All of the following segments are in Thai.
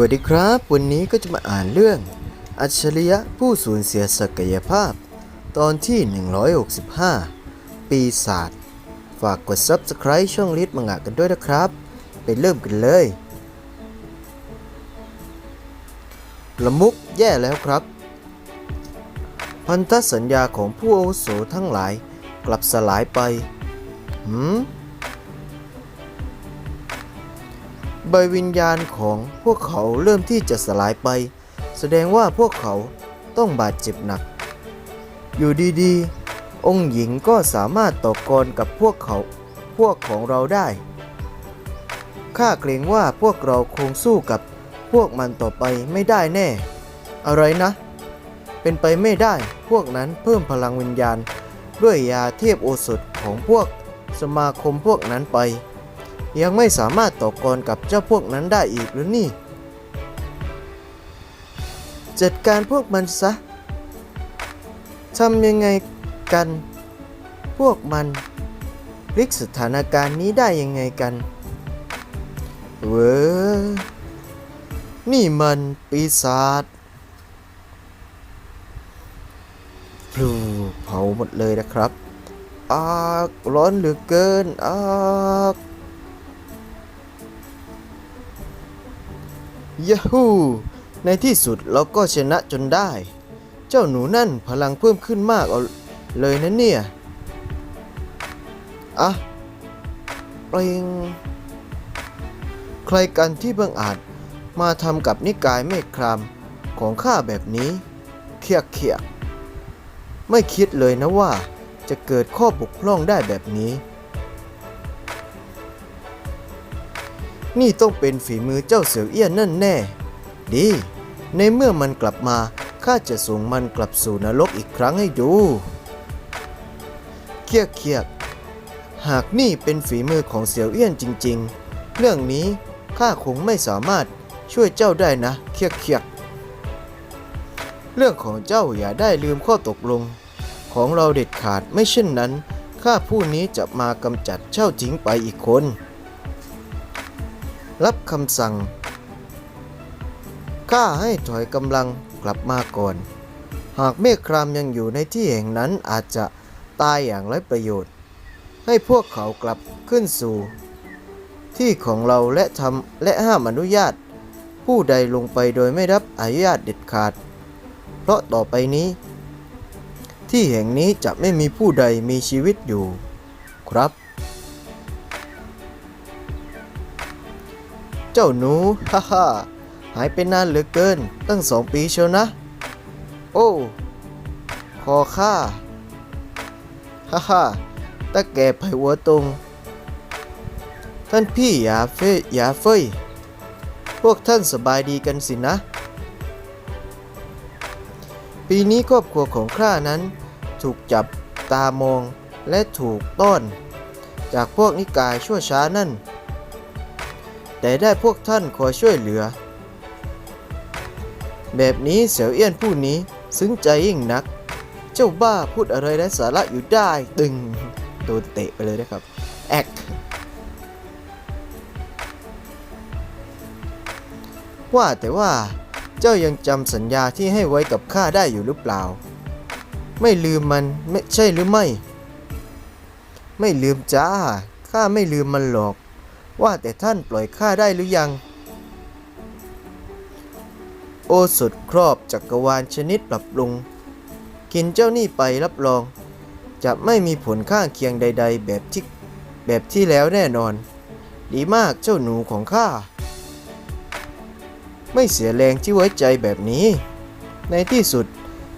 วัสดีครับ วันนี้ก็จะมาอ่านเรื่อง อัจฉริยะผู้สูญเสียศักยภาพ ตอนที่ 165 ปีศาจฝากกด Subscribe ช่องลิทมังงะกันด้วยนะครับ ไปเริ่มกันเลยประมุกแย่แล้วครับ พันธสัญญาของผู้อาวุโสทั้งหลายกลับสลายไปหืม ใบวิญญาณของพวกเขาเริ่มที่จะสลายไป แสดงว่าพวกเขาต้องบาดเจ็บหนัก อยู่ดีๆ องค์หญิงก็สามารถต่อกรกับพวกเขาพวกของเราได้ ข้าเกรงว่าพวกเราคงสู้กับพวกมันต่อไปไม่ได้แน่ อะไรนะ เป็นไปไม่ได้ พวกนั้นเพิ่มพลังวิญญาณ ด้วยยาเทพโอสถของพวกสมาคมพวกนั้นไป ยังไม่สามารถต่อกรกับเจ้าพวกนั้นได้อีกหรือนี่ จัดการพวกมันซะทำยังไงกัน พวกมันพลิกสถานการณ์นี้ได้ยังไงกันเว้อนี่มันปีศาจพลูเผาหมดเลยนะครับอากร้อนเหลือเกินอาก ยาฮูในที่สุดเราก็ชนะจนได้ เจ้าหนูนั่นพลังเพิ่มขึ้นมากเอาเลยนะเนี่ย อะเปลงใครกันที่บังอาจมาทำกับนิกายเมฆครามของข้าแบบนี้ เคียกเคียกไม่คิดเลยนะว่าจะเกิดข้อบกพร่องได้แบบนี้ นี่ต้องเป็นฝีมือเจ้าเสือเอี้ยนนั่นแน่ ดี ในเมื่อมันกลับมา ข้าจะส่งมันกลับสู่นรกอีกครั้งให้ดู เคียกเคียกหากนี่เป็นฝีมือของเสี่ยวเอี้ยนจริง ๆ เรื่องนี้ข้าคงไม่สามารถช่วยเจ้าได้นะ เคียกเคียกเรื่องของเจ้าอย่าได้ลืมข้อตกลง ของเราเด็ดขาดไม่เช่นนั้น ข้าผู้นี้จะมากำจัดเจ้าทิ้งไปอีกคน รับคำสั่งข้าให้ถอยกำลังกลับมาก่อน หากเมฆครามยังอยู่ในที่แห่งนั้นอาจจะตายอย่างไร้ประโยชน์ ให้พวกเขากลับขึ้นสู่ ที่ของเราและทำและห้ามอนุญาต ผู้ใดลงไปโดยไม่รับอนุญาตเด็ดขาด เพราะต่อไปนี้ ที่แห่งนี้จะไม่มีผู้ใดมีชีวิตอยู่ ครับ เจ้าหนู ฮ่าฮ่าหายไปนานเหลือเกิน ตั้งสองปีเชียวนะ โอ้คอข้าฮ่าฮ่าตาแก่ไผหัวตรง ท่านพี่อย่าเฟยอย่าเฟยพวกท่านสบายดีกันสินะ ปีนี้ครอบครัวของข้านั้น ถูกจับตามองและถูกต้อน จากพวกนิกายชั่วช้านั่น แต่ได้พวกท่านคอยช่วยเหลือ แบบนี้เสี่ยวเอี้ยนผู้นี้ซึ้งใจยิ่งนัก เจ้าบ้าพูดอะไรไร้สาระอยู่ได้ตึงโดนเตะไปเลยนะครับแอกว่าแต่ว่าเจ้ายังจำสัญญาที่ให้ไว้กับข้าได้อยู่หรือเปล่า ไม่ลืมมันไม่ใช่หรือไม่ ไม่ลืมจ้าข้าไม่ลืมมันหรอก ว่าแต่ท่านปล่อยข้าได้หรือยัง โอสถครอบจักรวาลชนิดปรับปรุง กินเจ้านี่ไปรับรอง จะไม่มีผลข้างเคียงใด ๆ แบบที่แบบที่แล้วแน่นอน ดีมากเจ้าหนูของข้า ไม่เสียแรงที่ไว้ใจแบบนี้ ในที่สุด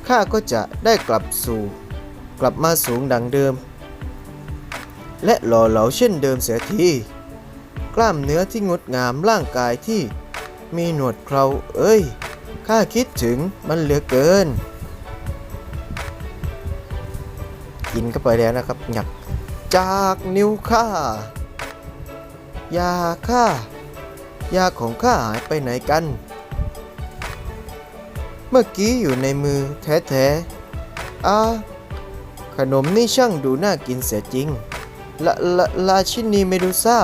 ข้าก็จะได้กลับสู่ กลับมาสูงดังเดิม และหล่อเหลาเช่นเดิมเสียที กล้ามเนื้อที่งดงามร่างกายที่มีหนวดเคราเอ้ย ข้าคิดถึงมันเหลือเกิน กินเข้าไปแล้วนะครับหยักจากนิ้วข้ายาข้ายาของข้าหายไปไหนกัน เมื่อกี้อยู่ในมือแท้ๆอาขนมนี่ช่างดูน่ากินเสียจริงละละราชินีเมดูซ่า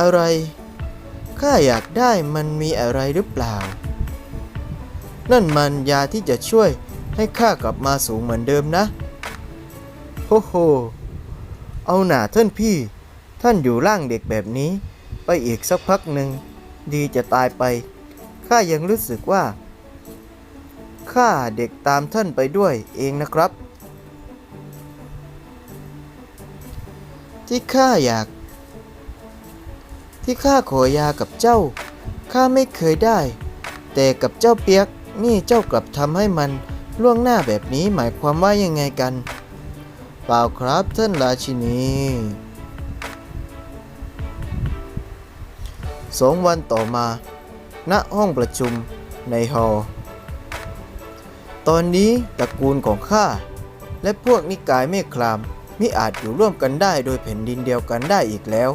อะไร ข้าอยากได้มันมีอะไรหรือเปล่า นั่นมันยาที่จะช่วยให้ข้ากลับมาสูงเหมือนเดิมนะ โฮโฮ เอาหน่าท่านพี่ ท่านอยู่ร่างเด็กแบบนี้ ไปอีกสักพักหนึ่ง ดีจะตายไป ข้ายังรู้สึกว่า ข้าเด็กตามท่านไปด้วยเองนะครับ ที่ข้าอยาก ที่ข้าขอยากับเจ้า ข้าไม่เคยได้ แต่กับเจ้าเปียกนี่เจ้ากลับทำให้มันล่วงหน้าแบบนี้หมายความว่ายังไงกัน เปล่าครับท่านราชินี สองวันต่อมา ณห้องประชุมในฮอลตอนนี้ตระกูลของข้าและพวกนิกายเมฆครามมิอาจอยู่ร่วมกันได้โดยแผ่นดินเดียวกันได้อีกแล้ว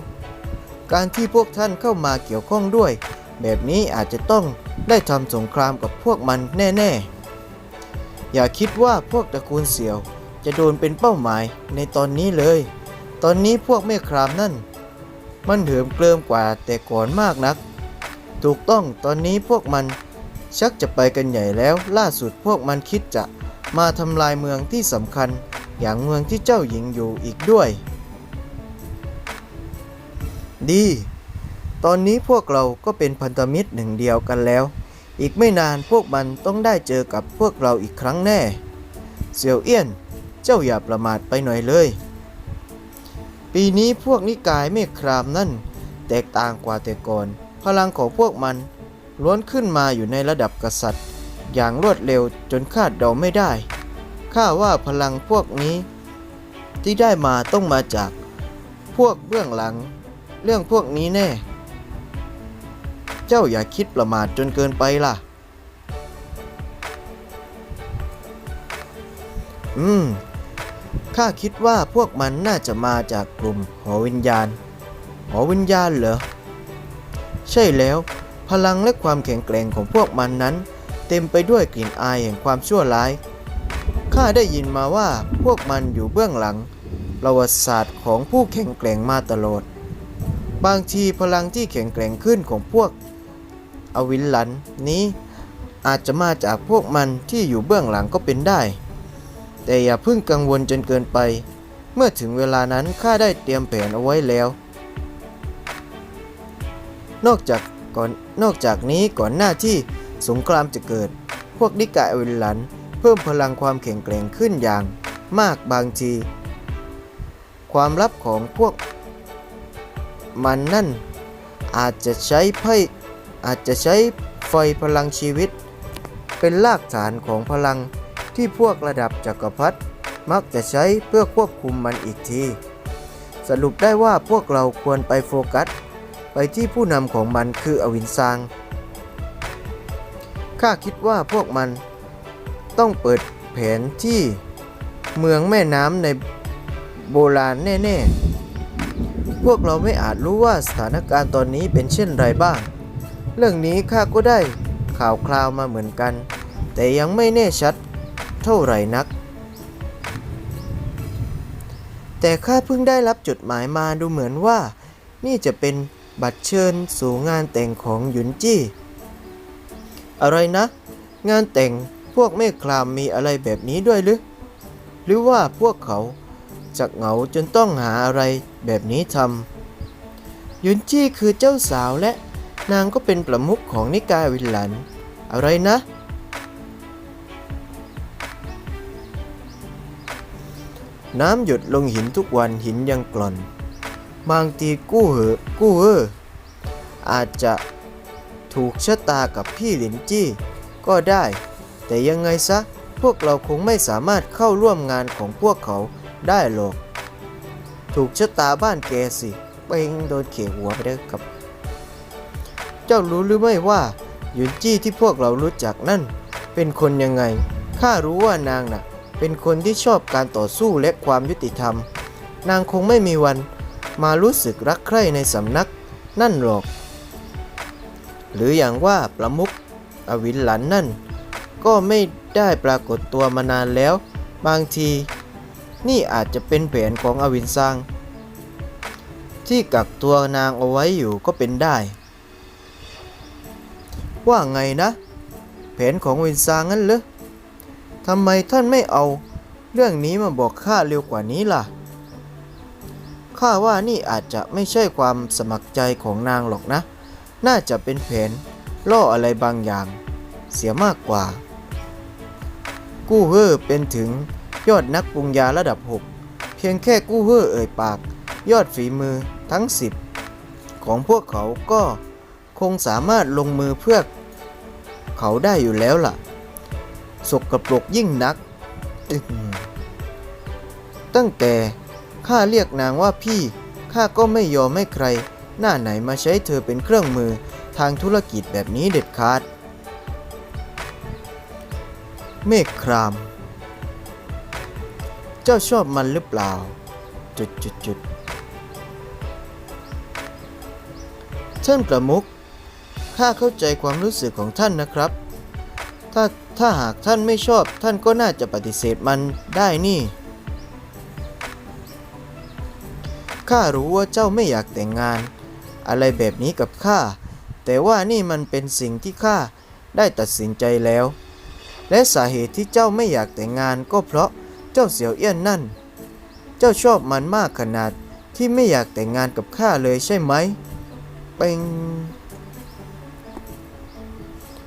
การที่พวกท่านเข้ามาเกี่ยวข้องด้วย แบบนี้อาจจะต้องได้ทำสงครามกับพวกมันแน่ๆ อย่าคิดว่าพวกตระกูลเสี่ยว จะโดนเป็นเป้าหมายในตอนนี้เลย ตอนนี้พวกเมฆครามนั่น มันเหิมเกลิมกว่าแต่ก่อนมากนัก ถูกต้องตอนนี้พวกมันชักจะไปกันใหญ่แล้วล่าสุดพวกมันคิดจะมาทำลายเมืองที่สำคัญ อย่างเมืองที่เจ้าหญิงอยู่อีกด้วย ดี ตอนนี้พวกเราก็เป็นพันธมิตรหนึ่งเดียวกันแล้ว อีกไม่นานพวกมันต้องได้เจอกับพวกเราอีกครั้งแน่ เสี่ยวเอี้ยน เจ้าอย่าประมาทไปหน่อยเลย ปีนี้พวกนิกายเมฆครามนั่น แตกต่างกว่าแต่ก่อน พลังของพวกมันล้วนขึ้นมาอยู่ในระดับกษัตริย์ อย่างรวดเร็วจนคาดเดาไม่ได้ ข้าว่าพลังพวกนี้ ที่ได้มาต้องมาจากพวกเบื้องหลัง เรื่องพวกนี้แน่ เจ้าอย่าคิดประมาทจนเกินไปล่ะ อืม ข้าคิดว่าพวกมันน่าจะมาจากกลุ่มหอวิญญาณ หอวิญญาณเหรอ ใช่แล้ว พลังและความแข็งแกร่งของพวกมันนั้น เต็มไปด้วยกลิ่นอายแห่งความชั่วร้าย ข้าได้ยินมาว่าพวกมันอยู่เบื้องหลังประวัติศาสตร์ของผู้แข็งแกร่งมาตลอด บางทีพลังที่แข็งแกร่งขึ้นของพวกอวินหลันนี้อาจจะมาจากพวกมันที่อยู่เบื้องหลังก็เป็นได้ แต่อย่าเพิ่งกังวลจนเกินไป เมื่อถึงเวลานั้นข้าได้เตรียมแผนเอาไว้แล้ว นอกจากก่อนนอกจากนี้ก่อนหน้าที่สงครามจะเกิด พวกนิกายอวินหลัน เพิ่มพลังความแข็งแกร่งขึ้นอย่างมากบางที ความลับของพวก มันนั่น อาจจะใช้ไพ่อาจจะใช้ไฟพลังชีวิต เป็นรากฐานของพลังที่พวกระดับจักรพรรดิมักจะใช้เพื่อควบคุมมันอีกที สรุปได้ว่าพวกเราควรไปโฟกัส ไปที่ผู้นำของมันคืออวินซางข้าคิดว่าพวกมันต้องเปิดแผนที่เมืองแม่น้ำในโบราณแน่ ๆ พวกเราไม่อาจรู้ว่าสถานการณ์ตอนนี้เป็นเช่นไรบ้าง เรื่องนี้ข้าก็ได้ข่าวคราวมาเหมือนกัน แต่ยังไม่แน่ชัดเท่าไหร่นัก แต่ข้าเพิ่งได้รับจดหมายมาดูเหมือนว่า นี่จะเป็นบัตรเชิญสู่งานแต่งของหยุนจี้ อะไรนะ งานแต่งพวกเมฆครามมีอะไรแบบนี้ด้วยหรือ หรือว่าพวกเขา จะเหงาจนต้องหาอะไรแบบนี้ทำหยุนจี้คือเจ้าสาวและนางก็เป็นประมุขของนิกายวินหลัน อะไรนะ น้ำหยดลงหินทุกวันหินยังกร่อนบางทีกู้เหอกู้เอออาจจะถูกชะตากับพี่หลินจี้ ก็ได้ แต่ยังไงซะ พวกเราคงไม่สามารถเข้าร่วมงานของพวกเขา ได้หรอก ถูกชะตาบ้านแกสิเป่งโดนเขี่ยหัวไปเด้อครับ เจ้ารู้หรือไม่ว่าหยุนจี้ที่พวกเรารู้จักนั่น เป็นคนยังไง ข้ารู้ว่านางน่ะ เป็นคนที่ชอบการต่อสู้และความยุติธรรม นางคงไม่มีวันมารู้สึกรักใคร่ในสำนักนั่นหรอก หรืออย่างว่าประมุขอวินหลันนั่น ก็ไม่ได้ปรากฏตัวมานานแล้ว บางที นี่อาจจะเป็นแผนของอวินซังที่กักตัวนางเอาไว้อยู่ก็เป็นได้ ว่าไงนะ แผนของวินซางั้นเหรอทำไมท่านไม่เอา เรื่องนี้มาบอกข้าเร็วกว่านี้ล่ะ ข้าว่านี่อาจจะไม่ใช่ความสมัครใจของนางหรอกนะ น่าจะเป็นแผนล่ออะไรบางอย่าง เสียมากกว่า กู้เฮ่อเป็นถึง ยอดนักปรุงยาระดับ 6 เพียงแค่กู้เฮ่อเอ่ยปาก ยอดฝีมือทั้ง 10 ของพวกเขาก็คงสามารถลงมือเพื่อเขาได้อยู่แล้วล่ะ สกปรกยิ่งนัก ตั้งแต่ข้าเรียกนางว่าพี่ ข้าก็ไม่ยอมให้ใคร หน้าไหนมาใช้เธอเป็นเครื่องมือทางธุรกิจแบบนี้เด็ดขาด เมฆคราม เจ้าชอบมันหรือเปล่า จุดจุดจุดท่านประมุขข้าเข้าใจความรู้สึกของท่านนะครับ ถ้าถ้าหากท่านไม่ชอบท่านก็น่าจะปฏิเสธมันได้นี่ ข้ารู้ว่าเจ้าไม่อยากแต่งงาน อะไรแบบนี้กับข้า แต่ว่านี่มันเป็นสิ่งที่ข้าได้ตัดสินใจแล้ว และสาเหตุที่เจ้าไม่อยากแต่งงานก็เพราะ เจ้าเสี่ยวเอี้ยนนั่น เจ้าชอบมันมากขนาดที่ไม่อยากแต่งงานกับข้าเลยใช่ไหม เป็น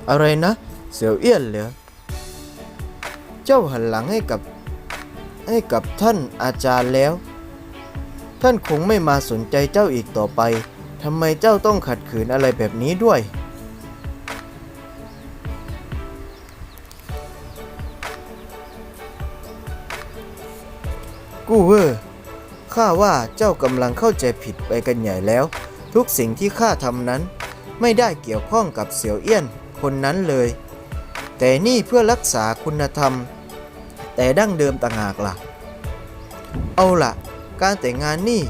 อะไรนะ เสี่ยวเอี้ยนเหรอ เจ้าหันหลังให้กับให้กับท่านอาจารย์แล้ว ท่านคงไม่มาสนใจเจ้าอีกต่อไปทำไมเจ้าต้องขัดขืนอะไรแบบนี้ด้วย กู้เวอร์ข้าว่าเจ้ากำลังเข้าใจผิดไปกันใหญ่แล้ว ทุกสิ่งที่ข้าทำนั้น ไม่ได้เกี่ยวข้องกับเสี่ยวเอี้ยนคนนั้นเลย แต่นี่เพื่อรักษาคุณธรรม แต่ดั้งเดิมต่างหากล่ะ เอาล่ะการแต่งงานนี่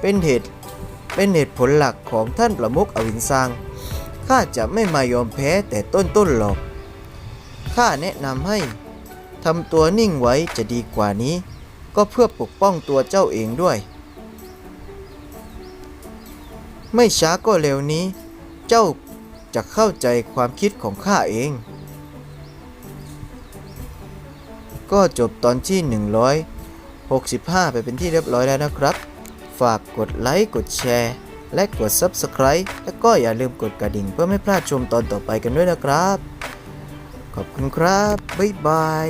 เป็นเหตุเป็นเหตุผลหลักของท่านประมุขอวินซังข้าจะไม่มายอมแพ้แต่ต้นๆหรอกข้าแนะนำให้ทำตัวนิ่งไว้จะดีกว่านี้ ก็เพื่อปกป้องตัวเจ้าเองด้วย ไม่ช้าก็เร็วนี้ เจ้าจะเข้าใจความคิดของข้าเอง ก็จบตอนที่ 165 ไปเป็นที่เรียบร้อยแล้วนะครับ ฝากกดไลค์กดแชร์และกด Subscribe แล้วก็อย่าลืมกดกระดิ่งเพื่อไม่พลาดชมตอนต่อไปกันด้วยนะครับ ขอบคุณครับ บ๊ายบาย